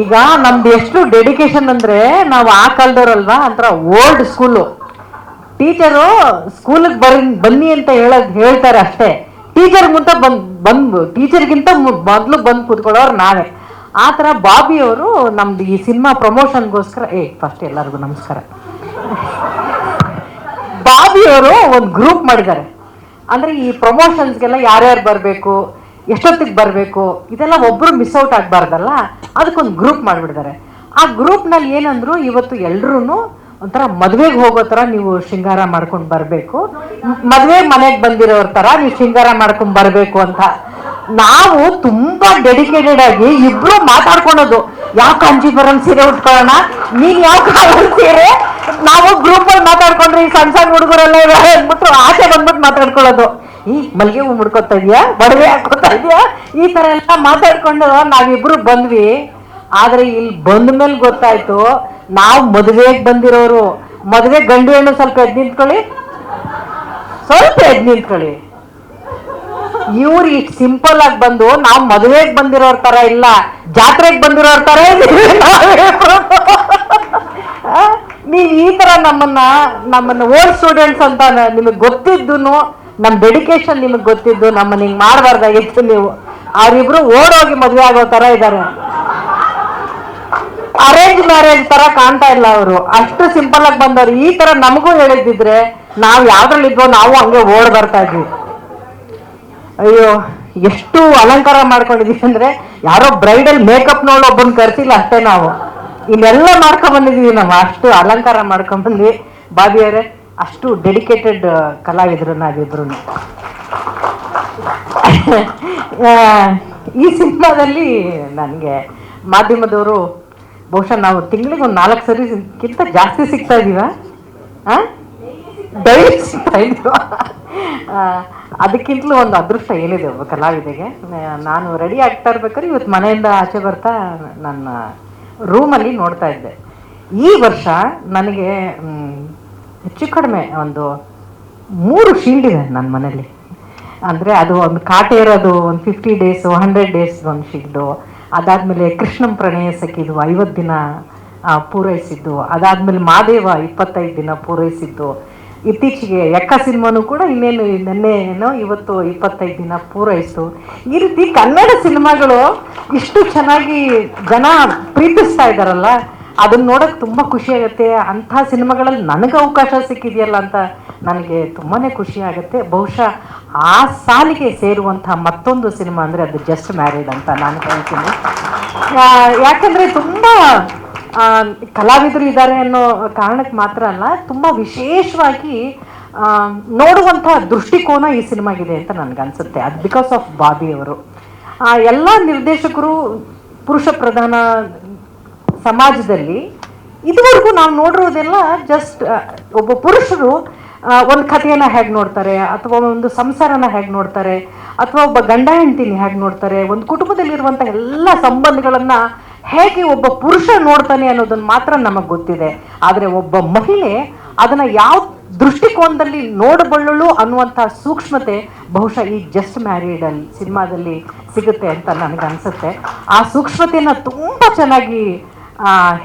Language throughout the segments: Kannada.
ಈಗ ನಮ್ದು ಎಷ್ಟು ಡೆಡಿಕೇಶನ್ ಅಂದ್ರೆ ನಾವು ಆ ಕಾಲದವ್ರಲ್ವಾ? ಒಂಥರ ಓಲ್ಡ್ ಸ್ಕೂಲು ಟೀಚರು ಸ್ಕೂಲಿಗೆ ಬರ್, ಬನ್ನಿ ಅಂತ ಹೇಳೋದ್, ಹೇಳ್ತಾರೆ ಅಷ್ಟೇ. ಟೀಚರ್ ಮುಂತ ಬಂದ್, ಬಂದು ಟೀಚರ್ಗಿಂತ ಮೊದಲು ಬಂದು ಕೂತ್ಕೊಳ್ಳೋರು ನಾವೇ. ಆ ಥರ ಬಾಬಿ ಅವರು ನಮ್ದು ಈ ಸಿನಿಮಾ ಪ್ರಮೋಷನ್ಗೋಸ್ಕರ, ಏ ಫಸ್ಟ್ ಎಲ್ಲರಿಗೂ ನಮಸ್ಕಾರ. ಬಾಬಿ ಅವರು ಒಂದು ಗ್ರೂಪ್ ಮಾಡಿದ್ದಾರೆ. ಅಂದ್ರೆ ಈ ಪ್ರಮೋಷನ್ಸ್ಗೆಲ್ಲ ಯಾರ್ಯಾರು ಬರಬೇಕು, ಎಷ್ಟೊತ್ತಿಗೆ ಬರಬೇಕು, ಇದೆಲ್ಲ ಒಬ್ಬರು ಮಿಸ್ ಔಟ್ ಆಗಬಾರ್ದಲ್ಲ? ಅದಕ್ಕೊಂದು ಗ್ರೂಪ್ ಮಾಡಿಬಿಡ್ತಾರೆ ಆ ಗ್ರೂಪ್ನಲ್ಲಿ ಏನಂದ್ರು ಇವತ್ತು ಎಲ್ರೂ ಒಂಥರ ಮದುವೆಗೆ ಹೋಗೋ ಥರ ನೀವು ಶೃಂಗಾರ ಮಾಡ್ಕೊಂಡು ಬರಬೇಕು. ಮದುವೆ ಮನೆಗೆ ಬಂದಿರೋರ ಥರ ನೀವು ಶೃಂಗಾರ ಮಾಡ್ಕೊಂಡು ಬರಬೇಕು ಅಂತ. ನಾವು ತುಂಬಾ ಡೆಡಿಕೇಟೆಡ್ ಆಗಿ ಇಬ್ರು ಮಾತಾಡ್ಕೊಳೋದು. ಯಾವ ಕಾಂಜೀಪುರಂ ಸೀರೆ ಉಟ್ಕೊಳ್ಳೋಣ? ನೀನ್ ಯಾವ ಕಾಂಜಿ ಸೀರೆ? ನಾವು ಗ್ರೂಪ್ ಅಲ್ಲಿ ಮಾತಾಡ್ಕೊಂಡ್ರೆ ಈ ಸಣ್ಣ ಸಣ್ಣ ಹುಡುಗರೆಲ್ಲ ಇದ್ದಾರೆ ಅಂದ್ಬಿಟ್ಟು ಆಚೆ ಬಂದ್ಬಿಟ್ಟು ಮಾತಾಡ್ಕೊಳ್ಳೋದು. ಮಲ್ಗೆ ಹೂ ಮುಡ್ಕೊತಾ ಇದೀಯಾ? ಬಡವೆ ಹಾಕೋತಾ ಇದೆಯಾ? ಈ ತರ ಎಲ್ಲ ಮಾತಾಡ್ಕೊಂಡು ನಾವಿಬ್ರು ಬಂದ್ವಿ. ಆದರೆ ಇಲ್ಲಿ ಬಂದ ಮೇಲೆ ಗೊತ್ತಾಯ್ತು, ನಾವು ಮದುವೆಗೆ ಬಂದಿರೋರು. ಮದುವೆ ಗಂಡು ಹೆಣ್ಣು ಸ್ವಲ್ಪ ಎದ್ದು ನಿಂತ್ಕೊಳ್ಳಿ. ಸ್ವಲ್ಪ ಎದ್ದು ನಿಂತ್ಕೊಳ್ಳಿ. ಇವ್ರು ಇಷ್ಟು ಸಿಂಪಲ್ ಆಗಿ ಬಂದು ನಾವು ಮದುವೆಗೆ ಬಂದಿರೋರ್ ತರ ಇಲ್ಲ, ಜಾತ್ರೆಗೆ ಬಂದಿರೋರ್ ತರ. ನೀವ್ ಈ ತರ ನಮ್ಮನ್ನ ನಮ್ಮನ್ನ ಓಲ್ಡ್ ಸ್ಟೂಡೆಂಟ್ಸ್ ಅಂತ ನಿಮಗೆ ಗೊತ್ತಿದ್ದು ನಮ್ ಡೆಡಿಕೇಶನ್ ನಿಮಗೆ ಗೊತ್ತಿದ್ದು, ನಮ್ಮನ್ನ ಹಿಂಗೆ ಮಾಡಬಾರ್ದಾಗಿತ್ತು ನೀವು. ಅವ್ರಿಬ್ರು ಓಡೋಗಿ ಮದುವೆ ಆಗೋ ತರ ಇದ್ದಾರೆ ಅರೇಂಜ್ ಮ್ಯಾರೇಜ್ ತರ ಕಾಣ್ತಾ ಇಲ್ಲ ಅವರು. ಅಷ್ಟು ಸಿಂಪಲ್ ಆಗಿ ಬಂದವರು. ಈ ತರ ನಮಗೂ ಹೇಳಿದ್ದಿದ್ರೆ ನಾವು ಯಾವ್ದ್ರಲ್ಲಿ ಇದ್ವೋ ನಾವು ಹಂಗೆ ಓಡ್ ಬರ್ತಾ ಇದ್ವಿ. ಅಯ್ಯೋ, ಎಷ್ಟು ಅಲಂಕಾರ ಮಾಡ್ಕೊಂಡಿದೀವಿ ಅಂದ್ರೆ ಯಾರೋ ಬ್ರೈಡಲ್ ಮೇಕಪ್ ನೋಡೋ ಒಬ್ಬನ್ ಕರ್ಸಿಲ್ಲ ಅಷ್ಟೇ ನಾವು. ಇನ್ನೆಲ್ಲ ಮಾಡ್ಕೊಂಡ್ ಬಂದಿದೀವಿ ನಾವು. ಅಷ್ಟು ಅಲಂಕಾರ ಮಾಡ್ಕೊಂಡ್ ಬಂದ್ವಿ. ಅಷ್ಟು ಡೆಡಿಕೇಟೆಡ್ ಕಲಾವಿದರನ್ನಾಗಿದ್ರು ಈ ಸಿನಿಮಾದಲ್ಲಿ ನನಗೆ ಮಾಧ್ಯಮದವರು ಬಹುಶಃ ನಾವು ತಿಂಗಳಿಗೆ ಒಂದು ನಾಲ್ಕು ಸರಿಕ್ಕಿಂತ ಜಾಸ್ತಿ ಸಿಗ್ತಾ ಇದೀವ. ಡೈಲಿ ಸಿಗ್ತಾ ಇದ್ದೀವ ಅದಕ್ಕಿಂತಲೂ ಒಂದು ಅದೃಷ್ಟ ಏನಿದೆ ಒಬ್ಬ ಕಲಾವಿದೆಗೆ. ನಾನು ರೆಡಿ ಆಗ್ತಾ ಇರ್ಬೇಕಾದ್ರೆ ಇವತ್ತು ಮನೆಯಿಂದ ಆಚೆ ಬರ್ತಾ ನನ್ನ ರೂಮಲ್ಲಿ ನೋಡ್ತಾ ಇದ್ದೆ. ಈ ವರ್ಷ ನನಗೆ ಹೆಚ್ಚು ಕಡಿಮೆ ಒಂದು ಮೂರು ಶೀಲ್ಡ್ ಇದೆ ನನ್ನ ಮನೇಲಿ ಅಂದರೆ ಅದು ಒಂದು ಕಾಟೆ ಇರೋದು ಒಂದು ಫಿಫ್ಟಿ ಡೇಸು ಹಂಡ್ರೆಡ್ ಡೇಸ್ ಒಂದು ಶೀಲ್ಡು ಅದಾದಮೇಲೆ ಕೃಷ್ಣಂ ಪ್ರಣಯ ಸಖಿದು ಐವತ್ತು ದಿನ ಪೂರೈಸಿದ್ದು. ಅದಾದಮೇಲೆ ಮಾದೇವ ಇಪ್ಪತ್ತೈದು ದಿನ ಪೂರೈಸಿದ್ದು. ಇತ್ತೀಚೆಗೆ ಎಕ್ಕ ಸಿನಿಮಾನು ಕೂಡ ಇನ್ನೇನು, ನೆನ್ನೆ ಏನೋ ಇವತ್ತು ಇಪ್ಪತ್ತೈದು ದಿನ ಪೂರೈಸಿತು ಈ ರೀತಿ ಕನ್ನಡ ಸಿನಿಮಾಗಳು ಇಷ್ಟು ಚೆನ್ನಾಗಿ ಜನ ಪ್ರೀತಿಸ್ತಾ ಇದ್ದಾರಲ್ಲ ಅದನ್ನ ನೋಡಕ್ ತುಂಬಾ ಖುಷಿ ಆಗುತ್ತೆ. ಅಂಥ ಸಿನಿಮಾಗಳಲ್ಲಿ ನನಗೆ ಅವಕಾಶ ಸಿಕ್ಕಿದೆಯಲ್ಲ ಅಂತ ನನಗೆ ತುಂಬಾನೇ ಖುಷಿ ಆಗುತ್ತೆ. ಬಹುಶಃ ಆ ಸಾಲಿಗೆ ಸೇರುವಂತಹ ಮತ್ತೊಂದು ಸಿನಿಮಾ ಅಂದ್ರೆ ಅದು ಜಸ್ಟ್ ಮ್ಯಾರಿಡ್ ಅಂತ ನಾನು ಹೇಳ್ತೀನಿ. ಯಾಕಂದ್ರೆ ತುಂಬಾ ಕಲಾವಿದರು ಇದ್ದಾರೆ ಅನ್ನೋ ಕಾರಣಕ್ಕೆ ಮಾತ್ರ ಅಲ್ಲ, ತುಂಬಾ ವಿಶೇಷವಾಗಿ ನೋಡುವಂಥ ದೃಷ್ಟಿಕೋನ ಈ ಸಿನಿಮಾಗಿದೆ ಅಂತ ನನ್ಗನ್ಸುತ್ತೆ ಅದು ಬಿಕಾಸ್ ಆಫ್ ಬಾಬಿ ಅವರು. ಎಲ್ಲ ನಿರ್ದೇಶಕರು ಪುರುಷ ಪ್ರಧಾನ ಸಮಾಜದಲ್ಲಿ ಇದುವರೆಗೂ ನಾವು ನೋಡಿರೋದೆಲ್ಲ ಜಸ್ಟ್ ಒಬ್ಬ ಪುರುಷರು ಒಂದು ಕಥೆಯನ್ನು ಹೇಗೆ ನೋಡ್ತಾರೆ, ಅಥವಾ ಒಂದು ಸಂಸಾರನ ಹೇಗೆ ನೋಡ್ತಾರೆ, ಅಥವಾ ಒಬ್ಬ ಗಂಡ ಹೆಂಡತಿನ ಹೇಗೆ ನೋಡ್ತಾರೆ, ಒಂದು ಕುಟುಂಬದಲ್ಲಿರುವಂಥ ಎಲ್ಲ ಸಂಬಂಧಗಳನ್ನ ಹೇಗೆ ಒಬ್ಬ ಪುರುಷ ನೋಡ್ತಾನೆ ಅನ್ನೋದನ್ನ ಮಾತ್ರ ನಮಗೆ ಗೊತ್ತಿದೆ. ಆದರೆ ಒಬ್ಬ ಮಹಿಳೆ ಅದನ್ನ ಯಾವ ದೃಷ್ಟಿಕೋನದಲ್ಲಿ ನೋಡಬಲ್ಲಳು ಅನ್ನುವಂಥ ಸೂಕ್ಷ್ಮತೆ ಬಹುಶಃ ಈ ಜಸ್ಟ್ ಮ್ಯಾರಿಡ್ ಅಲ್ಲಿ ಸಿನಿಮಾದಲ್ಲಿ ಸಿಗುತ್ತೆ ಅಂತ ನನಗೆ ಅನಿಸುತ್ತೆ ಆ ಸೂಕ್ಷ್ಮತೆಯನ್ನು ತುಂಬ ಚೆನ್ನಾಗಿ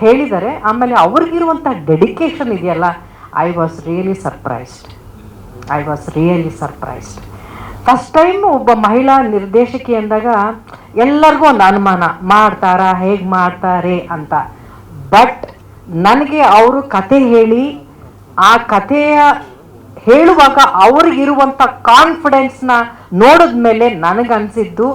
ಹೇಳಿದ್ದಾರೆ ಆಮೇಲೆ ಅವ್ರಿಗಿರುವಂಥ ಡೆಡಿಕೇಶನ್ ಇದೆಯಲ್ಲ? I was really surprised I was really surprised first time ಒಬ್ಬ ಮಹಿಳಾ ನಿರ್ದೇಶಕಿ ಅಂದಾಗ ಎಲ್ಲರಿಗೂ ಒಂದು ಅನುಮಾನ, ಮಾಡ್ತಾರಾ, ಹೇಗೆ ಮಾಡ್ತಾರೆ ಅಂತ. ಬಟ್ ನನಗೆ ಅವರು ಕತೆ ಹೇಳಿ, ಆ ಕಥೆಯ ಹೇಳುವಾಗ ಅವ್ರಿಗಿರುವಂಥ ಕಾನ್ಫಿಡೆನ್ಸ್ನ ನೋಡಿದ್ಮೇಲೆ ನನಗನ್ಸಿದ್ದು,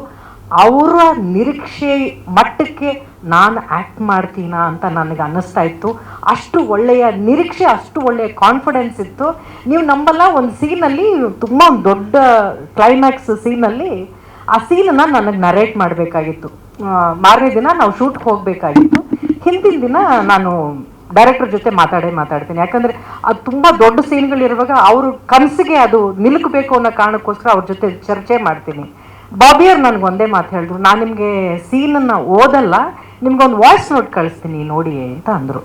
ಅವರ ನಿರೀಕ್ಷೆ ಮಟ್ಟಕ್ಕೆ ನಾನು ಆ್ಯಕ್ಟ್ ಮಾಡ್ತೀನಾ ಅಂತ ನನಗೆ ಅನ್ನಿಸ್ತಾ ಇತ್ತು. ಅಷ್ಟು ಒಳ್ಳೆಯ ನಿರೀಕ್ಷೆ, ಅಷ್ಟು ಒಳ್ಳೆಯ ಕಾನ್ಫಿಡೆನ್ಸ್ ಇತ್ತು. ನೀವು ನಂಬಲ್ಲ, ಒಂದು ಸೀನಲ್ಲಿ ತುಂಬ ಒಂದು ದೊಡ್ಡ ಕ್ಲೈಮ್ಯಾಕ್ಸ್ ಸೀನಲ್ಲಿ ಆ ಸೀನನ್ನು ನನಗೆ ನರೇಟ್ ಮಾಡಬೇಕಾಗಿತ್ತು. ಮಾರನೇ ದಿನ ನಾವು ಶೂಟ್ಗೆ ಹೋಗಬೇಕಾಗಿತ್ತು. ಹಿಂದಿನ ದಿನ ನಾನು ಡೈರೆಕ್ಟರ್ ಜೊತೆ ಮಾತಾಡೇ ಮಾತಾಡ್ತೀನಿ. ಯಾಕಂದ್ರೆ ಅದು ತುಂಬಾ ದೊಡ್ಡ ಸೀನ್ಗಳಿರುವಾಗ ಅವರು ಕನಸಿಗೆ ಅದು ನಿಲುಕಬೇಕು ಅನ್ನೋ ಕಾರಣಕ್ಕೋಸ್ಕರ ಅವ್ರ ಜೊತೆ ಚರ್ಚೆ ಮಾಡ್ತೀನಿ. ಬಾಬಿಯವ್ರು ನನಗೆ ಒಂದೇ ಮಾತು ಹೇಳಿದ್ರು. ನಾನು ನಿಮಗೆ ಸೀನನ್ನು ಓದಲ್ಲ ನಿಮ್ಗೊಂದು ವಾಯ್ಸ್ ನೋಟ್ ಕಳಿಸ್ತೀನಿ ನೋಡಿ ಅಂತ ಅಂದರು.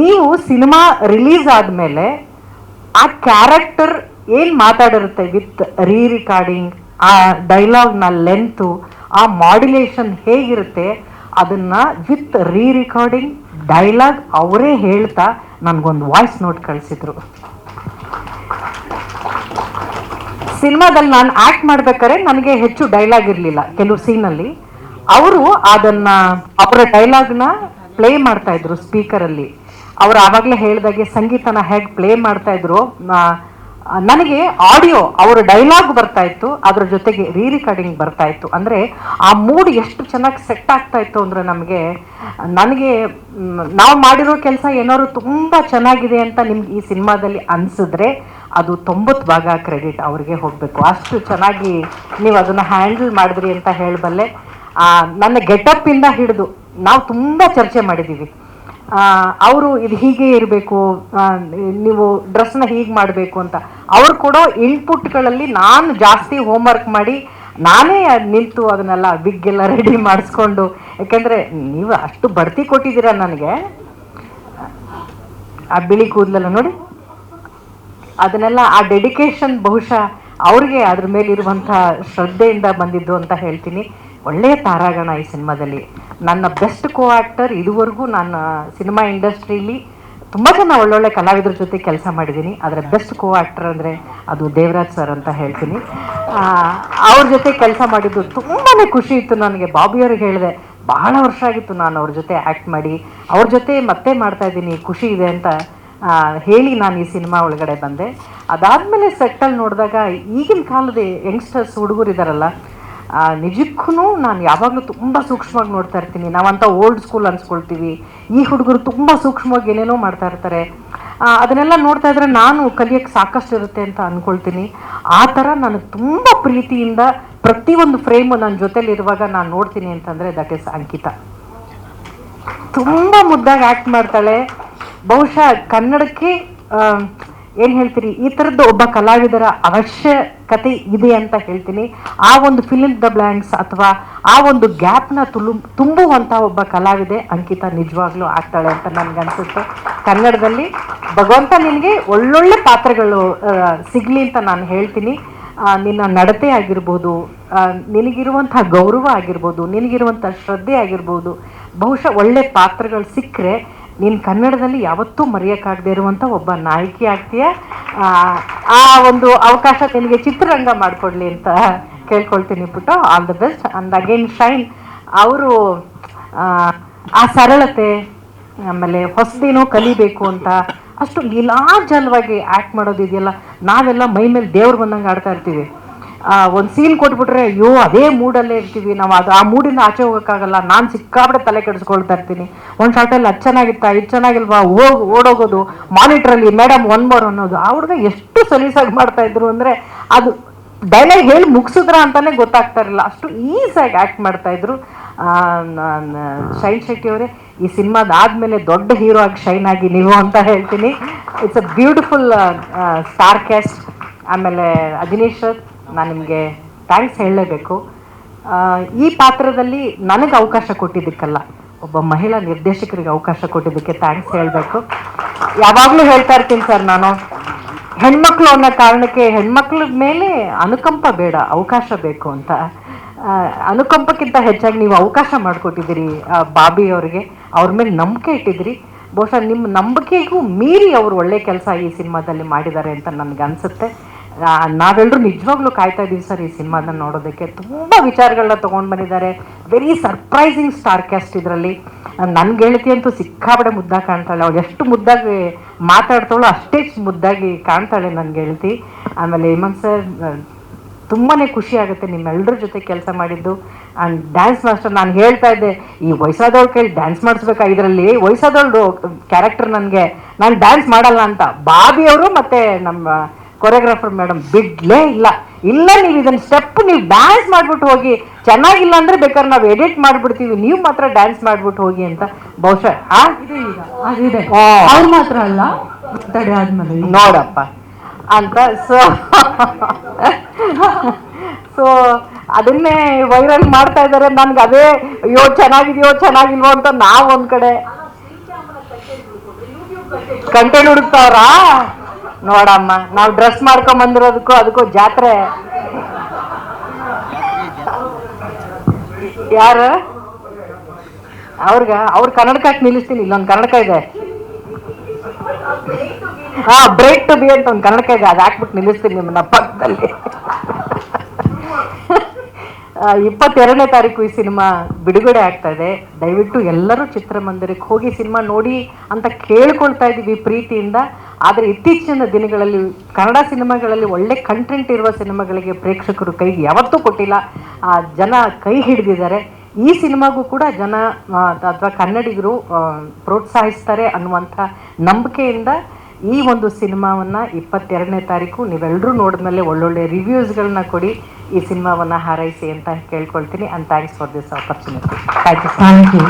ನೀವು ಸಿನಿಮಾ ರಿಲೀಸ್ ಆದಮೇಲೆ ಆ ಕ್ಯಾರೆಕ್ಟರ್ ಏನು ಮಾತಾಡಿರುತ್ತೆ ವಿತ್ ರೀ ರಿಕಾರ್ಡಿಂಗ್ ಆ ಡೈಲಾಗ್ನ ಲೆಂತು ಆ ಮಾಡ್ಯುಲೇಷನ್ ಹೇಗಿರುತ್ತೆ, ಅದನ್ನು ವಿತ್ ರೀ ರಿಕಾರ್ಡಿಂಗ್ ಡೈಲಾಗ್ ಅವರೇ ಹೇಳ್ತಾ ನನಗೊಂದು ವಾಯ್ಸ್ ನೋಟ್ ಕಳಿಸಿದ್ರು. ಸಿನಿಮಾದಲ್ಲಿ ನಾನು ಆ್ಯಕ್ಟ್ ಮಾಡ್ಬೇಕಾದ್ರೆ ನನಗೆ ಹೆಚ್ಚು ಡೈಲಾಗ್ ಇರಲಿಲ್ಲ. ಕೆಲವು ಸೀನಲ್ಲಿ ಅವರು ಅದನ್ನ, ಅವರ ಡೈಲಾಗ್ನ ಪ್ಲೇ ಮಾಡ್ತಾ ಇದ್ರು ಸ್ಪೀಕರಲ್ಲಿ ಅವ್ರು ಆವಾಗಲೇ ಹೇಳಿದಾಗೆ ಸಂಗೀತನ ಹೇಗೆ ಪ್ಲೇ ಮಾಡ್ತಾ ಇದ್ರು ನನಗೆ ಆಡಿಯೋ ಅವರ ಡೈಲಾಗ್ ಬರ್ತಾ ಇತ್ತು, ಅದ್ರ ಜೊತೆಗೆ ರೀ ರೆಕಾರ್ಡಿಂಗ್ ಬರ್ತಾ ಇತ್ತು. ಅಂದ್ರೆ ಆ ಮೂಡ್ ಎಷ್ಟು ಚೆನ್ನಾಗಿ ಸೆಟ್ ಆಗ್ತಾ ಇತ್ತು ಅಂದ್ರೆ ನಮಗೆ, ನನಗೆ, ನಾವು ಮಾಡಿರೋ ಕೆಲಸ ಏನಾದ್ರು ತುಂಬಾ ಚೆನ್ನಾಗಿದೆ ಅಂತ ನಿಮ್ಗೆ ಈ ಸಿನಿಮಾದಲ್ಲಿ ಅನ್ಸಿದ್ರೆ ಅದು ತೊಂಬತ್ತು ಭಾಗ ಕ್ರೆಡಿಟ್ ಅವ್ರಿಗೆ ಹೋಗಬೇಕು. ಅಷ್ಟು ಚೆನ್ನಾಗಿ ನೀವು ಅದನ್ನ ಹ್ಯಾಂಡಲ್ ಮಾಡಿದ್ರಿ ಅಂತ ಹೇಳಬಲ್ಲೆ ಆ, ನನ್ನ ಗೆಟಪ್ ಇಂದ ಹಿಡಿದು ನಾವು ತುಂಬಾ ಚರ್ಚೆ ಮಾಡಿದ್ದೀವಿ ಅವರು ಇದು ಹೀಗೆ ಇರಬೇಕು ನೀವು ಡ್ರೆಸ್ನ ಹೀಗೆ ಮಾಡಬೇಕು ಅಂತ. ಅವ್ರು ಕೊಡೋ ಇನ್ಪುಟ್ಗಳಲ್ಲಿ ನಾನು ಜಾಸ್ತಿ ಹೋಮ್ವರ್ಕ್ ಮಾಡಿ ನಾನೇ ನಿಂತು ಅದನ್ನೆಲ್ಲ ಬಿಗ್ ಎಲ್ಲ ರೆಡಿ ಮಾಡಿಸ್ಕೊಂಡು. ಯಾಕೆಂದರೆ ನೀವು ಅಷ್ಟು ಬಡ್ತಿ ಕೊಟ್ಟಿದ್ದೀರಾ ನನಗೆ. ಆ ಬಿಳಿ ಕೂದಲೆಲ್ಲ ನೋಡಿ. ಅದನ್ನೆಲ್ಲ ಆ ಡೆಡಿಕೇಶನ್ ಬಹುಶಃ ಅವ್ರಿಗೆ ಅದ್ರ ಮೇಲೆ ಇರುವಂಥ ಶ್ರದ್ಧೆಯಿಂದ ಬಂದಿದ್ದು ಅಂತ ಹೇಳ್ತೀನಿ. ಒಳ್ಳೆಯ ತಾರಾಗಣ ಈ ಸಿನಿಮಾದಲ್ಲಿ. ನನ್ನ ಬೆಸ್ಟ್ ಕೋ ಆಕ್ಟರ್ ಇದುವರೆಗೂ ನಾನು ಸಿನಿಮಾ ಇಂಡಸ್ಟ್ರೀಲಿ ತುಂಬ ಜನ ಒಳ್ಳೊಳ್ಳೆ ಕಲಾವಿದರ ಜೊತೆ ಕೆಲಸ ಮಾಡಿದ್ದೀನಿ. ಆದರೆ ಬೆಸ್ಟ್ ಕೋ ಆಕ್ಟರ್ ಅಂದರೆ ಅದು ದೇವರಾಜ್ ಸರ್ ಅಂತ ಹೇಳ್ತೀನಿ. ಅವ್ರ ಜೊತೆ ಕೆಲಸ ಮಾಡಿದ್ದು ತುಂಬಾ ಖುಷಿ ಇತ್ತು ನನಗೆ. ಬಾಬಿಯವ್ರಿಗೆ ಹೇಳಿದೆ, ಬಹಳ ವರ್ಷ ಆಗಿತ್ತು ನಾನು ಅವ್ರ ಜೊತೆ ಆ್ಯಕ್ಟ್ ಮಾಡಿ. ಅವ್ರ ಜೊತೆ ಮತ್ತೆ ಮಾಡ್ತಾ ಇದ್ದೀನಿ, ಖುಷಿ ಇದೆ ಅಂತ ಹೇಳಿ ನಾನು ಈ ಸಿನಿಮಾ ಒಳಗಡೆ ಬಂದೆ. ಅದಾದಮೇಲೆ ಸೆಟ್ಟಲ್ಲಿ ನೋಡಿದಾಗ ಈಗಿನ ಕಾಲದ ಯಂಗ್ಸ್ಟರ್ಸ್ ಹುಡುಗರು ಇದ್ದಾರಲ್ಲ ನಿಜಕ್ಕೂ ನಾನು ಯಾವಾಗಲೂ ತುಂಬ ಸೂಕ್ಷ್ಮವಾಗಿ ನೋಡ್ತಾ ಇರ್ತೀನಿ. ನಾವಂತ ಓಲ್ಡ್ ಸ್ಕೂಲ್ ಅನ್ಸ್ಕೊಳ್ತೀವಿ. ಈ ಹುಡುಗರು ತುಂಬ ಸೂಕ್ಷ್ಮವಾಗಿ ಏನೇನೋ ಮಾಡ್ತಾ ಇರ್ತಾರೆ. ಅದನ್ನೆಲ್ಲ ನೋಡ್ತಾ ಇದ್ರೆ ನಾನು ಕಲಿಯೋಕ್ಕೆ ಸಾಕಷ್ಟು ಇರುತ್ತೆ ಅಂತ ಅಂದ್ಕೊಳ್ತೀನಿ ಆ ಥರ ನನಗೆ ತುಂಬ ಪ್ರೀತಿಯಿಂದ ಪ್ರತಿಯೊಂದು ಫ್ರೇಮು ನನ್ನ ಜೊತೆಲಿ ಇರುವಾಗ ನಾನು ನೋಡ್ತೀನಿ ಅಂತಂದರೆ ದಟ್ ಇಸ್ ಅಂಕಿತಾ. ತುಂಬ ಮುದ್ದಾಗಿ ಆ್ಯಕ್ಟ್ ಮಾಡ್ತಾಳೆ. ಬಹುಶಃ ಕನ್ನಡಕ್ಕೆ ಏನು ಹೇಳ್ತೀರಿ? ಈ ಥರದ್ದು ಒಬ್ಬ ಕಲಾವಿದರ ಅವಶ್ಯಕತೆ ಇದೆ ಅಂತ ಹೇಳ್ತೀನಿ. ಆ ಒಂದು ಫಿಲಿಮ್ ದ ಬ್ಲ್ಯಾಂಕ್ಸ್ ಅಥವಾ ಆ ಒಂದು ಗ್ಯಾಪ್ನ ತುಲು ತುಂಬುವಂಥ ಒಬ್ಬ ಕಲಾವಿದೆ ಅಂಕಿತಾ ನಿಜವಾಗ್ಲೂ ಆಗ್ತಾಳೆ ಅಂತ ನನಗನ್ಸುತ್ತೆ ಕನ್ನಡದಲ್ಲಿ ಭಗವಂತ ನಿನಗೆ ಒಳ್ಳೊಳ್ಳೆ ಪಾತ್ರಗಳು ಸಿಗ್ಲಿ ಅಂತ ನಾನು ಹೇಳ್ತೀನಿ. ನಿನ್ನ ನಡತೆ ಆಗಿರ್ಬೋದು ನಿನಗಿರುವಂಥ ಗೌರವ ಆಗಿರ್ಬೋದು, ನಿನಗಿರುವಂಥ ಶ್ರದ್ಧೆ ಆಗಿರ್ಬೋದು, ಬಹುಶಃ ಒಳ್ಳೆ ಪಾತ್ರಗಳು ಸಿಕ್ಕರೆ ನೀನು ಕನ್ನಡದಲ್ಲಿ ಯಾವತ್ತೂ ಮರೆಯೋಕ್ಕಾಗದೇ ಇರುವಂಥ ಒಬ್ಬ ನಾಯಕಿ ಆಗ್ತೀಯ? ಆ, ಒಂದು ಅವಕಾಶ ನಿನಗೆ ಚಿತ್ರರಂಗ ಮಾಡಿಕೊಡ್ಲಿ ಅಂತ ಕೇಳ್ಕೊಳ್ತೀನಿ ಬಿಟ್ಟು all the best and again shine ಅವರು ಆ ಸರಳತೆ ಆಮೇಲೆ ಹೊಸದೇನೋ ಕಲಿಬೇಕು ಅಂತ ಅಷ್ಟು ನಿಲಾಜಲವಾಗಿ ಆ್ಯಕ್ಟ್ ಮಾಡೋದಿದೆಯಲ್ಲ. ನಾವೆಲ್ಲ ಮೈ ಮೇಲೆ ದೇವ್ರು ಬಂದಂಗೆ ಆಡ್ತಾ ಇರ್ತೀವಿ. ಒಂದು ಸೀಲ್ ಕೊಟ್ಬಿಟ್ರೆ, ಅಯ್ಯೋ, ಅದೇ ಮೂಡಲ್ಲೇ ಇರ್ತೀವಿ ನಾವು. ಅದು ಆ ಮೂಡಿಂದ ಆಚೆ ಹೋಗೋಕ್ಕಾಗಲ್ಲ. ನಾನು ಸಿಕ್ಕಾಬಿಡೆ ತಲೆ ಕೆಡಿಸ್ಕೊಳ್ತಾ ಇರ್ತೀನಿ. ಒಂದು ಶಾರ್ಟಲ್ಲಿ ಅದು ಚೆನ್ನಾಗಿತ್ತಾ ಇದು ಚೆನ್ನಾಗಿಲ್ವಾ, ಹೋಗ್, ಓಡೋಗೋದು. ಮಾನಿಟ್ರಲ್ಲಿ ಮೇಡಮ್ ಒನ್ ಮೋರ್ ಅನ್ನೋದು. ಆ ಹುಡುಗ ಎಷ್ಟು ಸಲೀಸಾಗಿ ಮಾಡ್ತಾ ಇದ್ರು ಅಂದರೆ, ಅದು ಡೈಲಾಗ್ ಹೇಳಿ ಮುಗಿಸಿದ್ರ ಅಂತಾನೆ ಗೊತ್ತಾಗ್ತಾ ಇರಲಿಲ್ಲ ಅಷ್ಟು ಈಸಿಯಾಗಿ ಆ್ಯಕ್ಟ್ ಮಾಡ್ತಾ ಇದ್ರು. ಶೈನ್ ಶೆಟ್ಟಿ ಅವರೇ, ಈ ಸಿನಿಮಾದ ಆದಮೇಲೆ ದೊಡ್ಡ ಹೀರೋ ಆಗಿ ಶೈನ್ ಆಗಿ ನೀವು ಅಂತ ಹೇಳ್ತೀನಿ. It's a beautiful star cast ಆಮೇಲೆ ಅದಿನೇಶ್ ಸರ್. ನಾನು ನಿಮಗೆ ಥ್ಯಾಂಕ್ಸ್ ಹೇಳಲೇಬೇಕು. ಈ ಪಾತ್ರದಲ್ಲಿ ನನಗೆ ಅವಕಾಶ ಕೊಟ್ಟಿದ್ದಕ್ಕಲ್ಲ, ಒಬ್ಬ ಮಹಿಳಾ ನಿರ್ದೇಶಕರಿಗೆ ಅವಕಾಶ ಕೊಟ್ಟಿದ್ದಕ್ಕೆ ಥ್ಯಾಂಕ್ಸ್ ಹೇಳಬೇಕು. ಯಾವಾಗಲೂ ಹೇಳ್ತಾ ಇರ್ತೀನಿ ಸರ್ ನಾನು, ಹೆಣ್ಮಕ್ಳು ಅನ್ನೋ ಕಾರಣಕ್ಕೆ ಹೆಣ್ಮಕ್ಳ ಮೇಲೆ ಅನುಕಂಪ ಬೇಡ, ಅವಕಾಶ ಬೇಕು ಅಂತ. ಅನುಕಂಪಕ್ಕಿಂತ ಹೆಚ್ಚಾಗಿ ನೀವು ಅವಕಾಶ ಮಾಡಿಕೊಟ್ಟಿದ್ದೀರಿ ಬಾಬಿ ಅವರಿಗೆ. ಅವ್ರ ಮೇಲೆ ನಂಬಿಕೆ ಇಟ್ಟಿದ್ದೀರಿ. ಬಹುಶಃ ನಿಮ್ಮ ನಂಬಿಕೆಗೂ ಮೀರಿ ಅವರು ಒಳ್ಳೆ ಕೆಲಸ ಈ ಸಿನಿಮಾದಲ್ಲಿ ಮಾಡಿದ್ದಾರೆ ಅಂತ ನನಗೆ ಅನಿಸುತ್ತೆ. ನಾವೆಲ್ಲರೂ ನಿಜವಾಗ್ಲೂ ಕಾಯ್ತಾ ಇದ್ದೀವಿ ಸರ್ ಈ ಸಿನಿಮಾನ ನೋಡೋದಕ್ಕೆ. ತುಂಬ ವಿಚಾರಗಳನ್ನ ತೊಗೊಂಡು ಬಂದಿದ್ದಾರೆ. ವೆರಿ ಸರ್ಪ್ರೈಸಿಂಗ್ ಸ್ಟಾರ್ ಕ್ಯಾಸ್ಟ್ ಇದರಲ್ಲಿ. ನನ್ನ ಗೆಳತಿ ಅಂತೂ ಸಿಕ್ಕಾಬಡೆ ಮುದ್ದಾಗಿ ಕಾಣ್ತಾಳೆ. ಅವಳು ಎಷ್ಟು ಮುದ್ದಾಗಿ ಮಾತಾಡ್ತಾಳೋ ಅಷ್ಟೇ ಮುದ್ದಾಗಿ ಕಾಣ್ತಾಳೆ ನನ್ನ ಗೆಳತಿ. ಆಮೇಲೆ ಹೇಮಂತ್ ಸರ್ ತುಂಬಾ ಖುಷಿ ಆಗುತ್ತೆ. ನಿಮ್ಮೆಲ್ಲರ ಜೊತೆ ಕೆಲಸ ಮಾಡಿದ್ದು. ಆ್ಯಂಡ್ ಡ್ಯಾನ್ಸ್ ಮಾಸ್ಟರ್, ನಾನು ಹೇಳ್ತಾ ಇದ್ದೆ, ಈ ವಯಸ್ಸಾದವ್ರ ಕೈ ಡ್ಯಾನ್ಸ್ ಮಾಡಿಸ್ಬೇಕಾ ಇದರಲ್ಲಿ? ವಯಸ್ಸಾದವಳು ಕ್ಯಾರೆಕ್ಟರ್ ನನಗೆ, ನಾನು ಡ್ಯಾನ್ಸ್ ಮಾಡಲ್ಲ ಅಂತ. ಬಾಬಿ ಅವರು ಮತ್ತು ನಮ್ಮ ಕೊರಿಯೋಗ್ರಾಫರ್ ಮೇಡಮ್ ಬಿಡ್ಲೇ ಇಲ್ಲ. ಇಲ್ಲ ನೀವು ಇದನ್ನ ಸ್ಟೆಪ್ ನೀವು ಡ್ಯಾನ್ಸ್ ಮಾಡ್ಬಿಟ್ಟು ಹೋಗಿ. ಚೆನ್ನಾಗಿಲ್ಲ ಅಂದ್ರೆ ಬೇಕಾದ್ರೆ ನಾವು ಎಡಿಟ್ ಮಾಡ್ಬಿಡ್ತೀವಿ. ನೀವು ಮಾತ್ರ ಡ್ಯಾನ್ಸ್ ಮಾಡ್ಬಿಟ್ಟು ಹೋಗಿ ಅಂತ. ಬಹುಶಃ. ಅವ್ರು ಮಾತ್ರ ಅಲ್ಲ ನೋಡಪ್ಪ. ಅಂತ ಸೊ ಸೊ ಅದನ್ನೇ ವೈರಲ್ ಮಾಡ್ತಾ ಇದ್ದಾರೆ ನನ್ಗೆ ಅದೇ ಅಯ್ಯೋ ಚೆನ್ನಾಗಿದೆಯೋ ಚೆನ್ನಾಗಿಲ್ವೋ ಅಂತ ನಾವು ಒಂದ್ ಕಡೆ. ಕಂಟೆಂಟ್ ಹುಡುಕ್ತಾವ್ರಾ? ನೋಡಮ್ಮ, ನಾವು ಡ್ರೆಸ್ ಮಾಡ್ಕೊಂಡ್ ಬಂದಿರೋದಕ್ಕೂ ಅದಕ್ಕೂ ಜಾತ್ರೆ. ಯಾರು? ಅವ್ರಿಗ, ಅವ್ರ ಕನ್ನಡಕಕ್ಕೆ ನಿಲ್ಲಿಸ್ತೀನಿ ಇಲ್ಲೊಂದು ಕನ್ನಡಕ ಇದೆ. ಹಾ ಬ್ರೇಕ್ ಟು ಬಿ ಅಂತ ಒಂದು ಕನ್ನಡಕ ಇದೆ. ಅದು ಹಾಕ್ಬಿಟ್ಟು ನಿಲ್ಲಿಸ್ತೀನಿ ನಿಮ್ಮನ್ನ ಪಕ್ಕದಲ್ಲಿ. ಇಪ್ಪತ್ತೆರಡನೇ ತಾರೀಕು ಈ ಸಿನಿಮಾ ಬಿಡುಗಡೆ ಆಗ್ತಾ ಇದೆ. ದಯವಿಟ್ಟು ಎಲ್ಲರೂ ಚಿತ್ರಮಂದಿರಕ್ಕೆ ಹೋಗಿ ಸಿನಿಮಾ ನೋಡಿ ಅಂತ ಕೇಳ್ಕೊಳ್ತಾ ಇದ್ದೀವಿ ಪ್ರೀತಿಯಿಂದ. ಆದರೆ ಇತ್ತೀಚಿನ ದಿನಗಳಲ್ಲಿ ಕನ್ನಡ ಸಿನಿಮಾಗಳಲ್ಲಿ ಒಳ್ಳೆ ಕಂಟೆಂಟ್ ಇರುವ ಸಿನಿಮಾಗಳಿಗೆ ಪ್ರೇಕ್ಷಕರು ಕೈಗೆ ಯಾವತ್ತೂ ಕೊಟ್ಟಿಲ್ಲ. ಆ, ಜನ ಕೈ ಹಿಡಿದಿದ್ದಾರೆ. ಈ ಸಿನಿಮಾಗೂ ಕೂಡ ಜನ ಅಥವಾ ಕನ್ನಡಿಗರು ಪ್ರೋತ್ಸಾಹಿಸ್ತಾರೆ ಅನ್ನುವಂಥ ನಂಬಿಕೆಯಿಂದ ಈ ಒಂದು ಸಿನಿಮಾವನ್ನು ಇಪ್ಪತ್ತೆರಡನೇ ತಾರೀಕು ನೀವೆಲ್ಲರೂ ನೋಡಿದ್ಮೇಲೆ ಒಳ್ಳೊಳ್ಳೆ ರಿವ್ಯೂಸ್ಗಳನ್ನ ಕೊಡಿ. ಈ ಸಿನಿಮಾವನ್ನು ಹಾರೈಸಿ ಅಂತ ಕೇಳ್ಕೊಳ್ತೀನಿ. And thanks for this opportunity thank you thank you